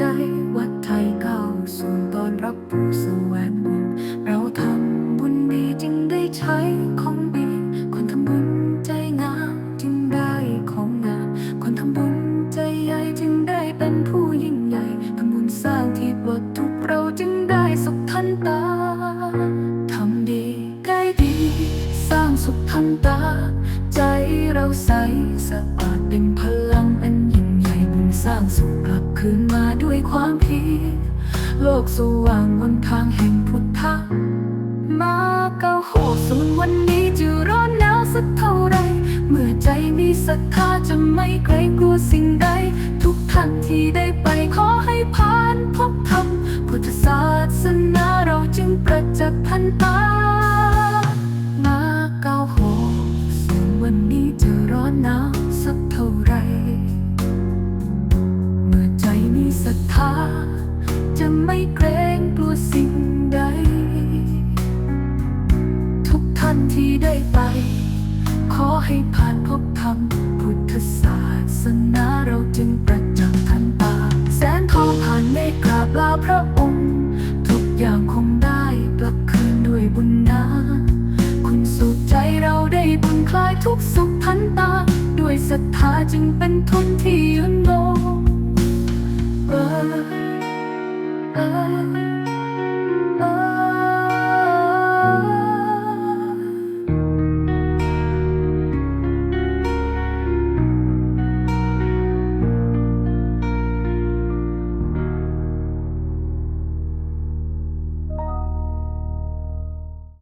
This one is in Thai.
จวัดไทยเข้าสู่ตอนรับผู้สวงบุญเราทำบุญดีจึงได้ใช้ของดีคนทำบุญใจงามจึงได้ของงามคนทำบุญใจใหญ่จึงได้เป็นผู้ยิ่งใหญ่ทำบุญสร้างที่วัดทุกเราจึงได้สุขทันตาทำดีได้ดี สร้างสุขทันตา ใจเราใสสะอาดเป็นพลังอันยิ่งใหญ่บุญสร้างสุขกลับคืนมา ความเพียรโลกสว่างบนทางแห่งพุทธะมาเก้าหกส่วนวันนี้จะร้อนหนาวสักเท่าไร เมื่อใจมีศรัทธาจะไม่เกรงกลัวสิ่งใด ทุกท่านที่ได้ไปขอให้ผ่านพบธรรมพุทธศาสนาเราจึงประจักษ์ทันตามาเก้าหกส่วนวันนี้จะร้อนหนาว จะไม่เกรงกลัวสิ่งใด ทุกท่านที่ได้ไป ขอให้ผ่านพบธรรมพุทธศาสนาเราจึงประจักษ์ทันตา แสนทองผ่านเมฆกราบลาพระองค์ ทุกอย่างคงได้กลับคืนด้วยบุญนาคุณสุขใจเราได้บุญคลายทุกสุขทันตา ด้วยศรัทธาจึงเป็นทุนที่ยืนยงเออเออ